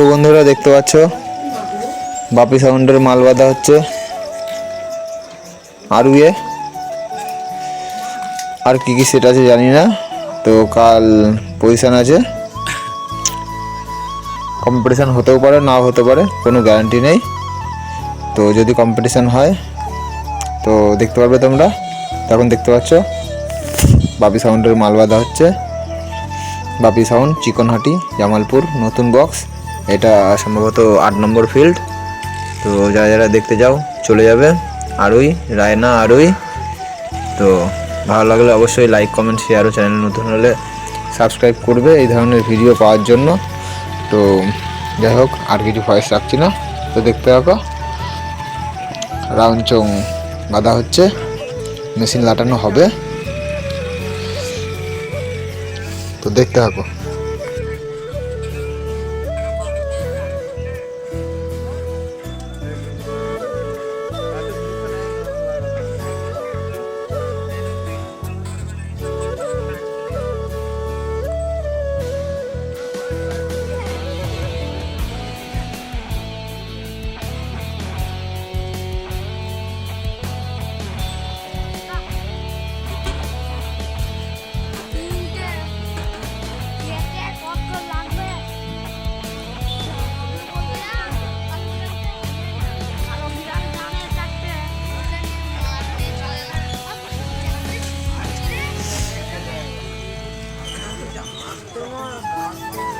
তো বন্ধুরা দেখতে পাচ্ছ? বাপি সাউন্ডের মাল বাঁধা হচ্ছে। আর ইয়ে আর কি কি সেট আছে জানি না। তো কাল পজিশন আছে। কম্পিটিশান হতেও পারে, নাও হতে পারে, কোনো গ্যারান্টি নেই। তো যদি কম্পিটিশান হয়, তো দেখতে পারবে তোমরা। তখন দেখতে পাচ্ছ, বাপি সাউন্ডের মাল বাঁধা হচ্ছে। বাপি সাউন্ড, চিকনহাটি, জামালপুর, নতুন বক্স এটা সম্ভবত আট নম্বর ফিল্ড তো যারা যারা দেখতে যাও, চলে যাবে। আরই, রায়না, আরই। তো ভালো লাগলে অবশ্যই লাইক কমেন্ট শেয়ার ও চ্যানেল নতুন হলে সাবস্ক্রাইব করবে এই ধরনের ভিডিও পাওয়ার জন্য। তো যাই হোক, আর কিছু ভয়েস রাখছি না। তো দেখতে থাকো। রাউন্ড চং বাঁধা হচ্ছে। মেশিন লাটানো হবে। তো দেখতে থাকো। tomorrow.